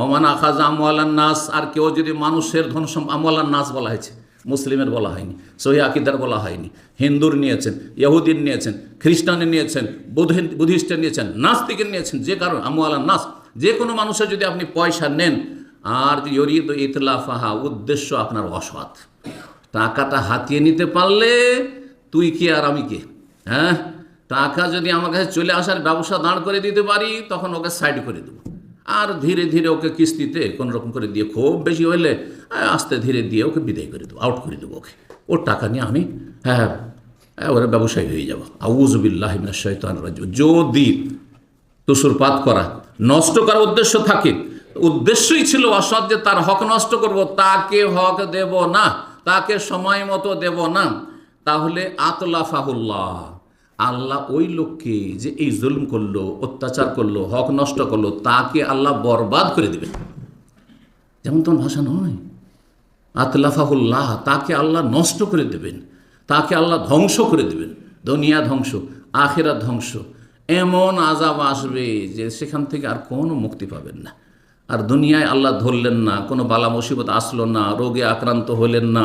অমান আখাজ আমওয়ালান নাস, আর কেউ যদি মানুষের ধন আমওয়ালান নাস বলা হয়েছে, মুসলিমের বলা হয়নি, সহি আকিদার বলা হয়নি, হিন্দুর নিয়েছেন, ইহুদির নিয়েছেন, খ্রিস্টানের নিয়েছেন, বুধ- বুদ্ধিস্টের নিয়েছেন, নাস্তিকের নিয়েছেন, যে কারণ আমওয়ালান নাস, যে কোনো মানুষের যদি আপনি পয়সা নেন, আর ইয়রিদ ইতলাফাহা উদ্দেশ্য আপনার অসৎ, টাকাটা হাতিয়ে নিতে পারলে তুই কে আর আমি কে? হ্যাঁ? টাকা যদি আমার কাছে চলে আসার ব্যবসা দাঁড় করে দিতে পারি, তখন ওকে সাইড করে দেবো। আর ধীরে ধীরে ওকে কিস্তিতে কোনো রকম করে দিয়ে খুব বেশি হইলে আস্তে ধীরে দিয়ে ওকে বিদায় করে দেবো আউট করে দেবো ওকে। ওর টাকা নিয়ে আমি হ্যাঁ হ্যাঁ ওরা ব্যবসায়ী হয়ে যাব। আউজবিল্লাহ শৈতান রাজু যদি তুষুরপাত করা নষ্ট করার উদ্দেশ্য থাকে, উদ্দেশ্যই ছিল অসৎ যে তার হক নষ্ট করব, তাকে হক দেব না, তাকে সময় মতো দেব না, তাহলে আতলাফাহুল্লাহ। আল্লাহ ওই লোককে যে এই জুলুম করল, অত্যাচার করল, হক নষ্ট করল, তাকে আল্লাহ বরবাদ করে দেবেন যেমন তোমার ভাষা নয়। আতলাফাহুল্লাহ, তাকে আল্লাহ নষ্ট করে দেবেন। তাকে আল্লাহ ধ্বংস করে দেবেন। দুনিয়া ধ্বংস আখেরা ধ্বংস। এমন আজাব আসবে যে সেখান থেকে আর কোনো মুক্তি পাবেন না। আর দুনিয়ায় আল্লাহ ধরলেন না, কোনো বালা মুসিবত আসলো না, রোগে আক্রান্ত হলেন না।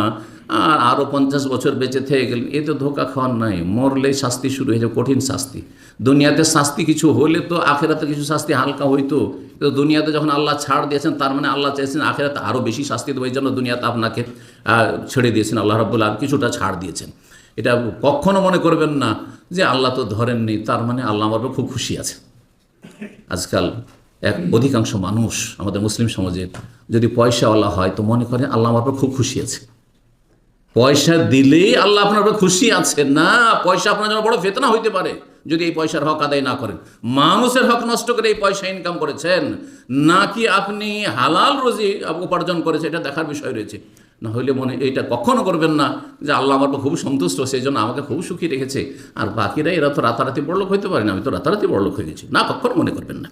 আর আরও পঞ্চাশ বছর বেঁচে থেকে গেলেন। এ তো ধোকা খাওয়ার নাই। মরলেই শাস্তি শুরু হয়ে যাবে, কঠিন শাস্তি। দুনিয়াতে শাস্তি কিছু হলে তো আখেরাতে কিছু শাস্তি হালকা হইতো। তো দুনিয়াতে যখন আল্লাহ ছাড় দিয়েছেন, তার মানে আল্লাহ চাইছেন আখেরাতে আরও বেশি শাস্তি দেবো। এই জন্য দুনিয়াতে আপনাকে ছেড়ে দিয়েছেন। আল্লাহ রব্বুল্লাহ কিছুটা ছাড় দিয়েছেন। এটা কখনো মনে করবেন না যে আল্লাহ তো ধরেননি। তার মানে আল্লাহ আমার খুব খুশি আছে। আজকাল এক অধিকাংশ মানুষ আমাদের মুসলিম সমাজে যদি পয়সাওয়ালা হয়, তো মনে করে আল্লাহ আমার খুব খুশি আছে। পয়সা দিলেই আল্লাহ আপনার খুশি আছে না, পয়সা আপনার জন্য বড় ফেতনা হইতে পারে যদি এই পয়সার হক আদায় না করেন। মানুষের হক নষ্ট করে এই পয়সা ইনকাম করেছেন, নাকি আপনি হালাল রোজি উপার্জন করেছে এটা দেখার বিষয় রয়েছে। না হইলে মনে এইটা কখনো করবেন না যে আল্লাহ আমার খুব সন্তুষ্ট সেই জন্য আমাকে খুব সুখী রেখেছে। আর বাকিরা এরা তো রাতারাতি বড়লোক হইতে পারে না, আমি তো রাতারাতি বড়লোক হয়ে গেছি। না, কখনো মনে করবেন না।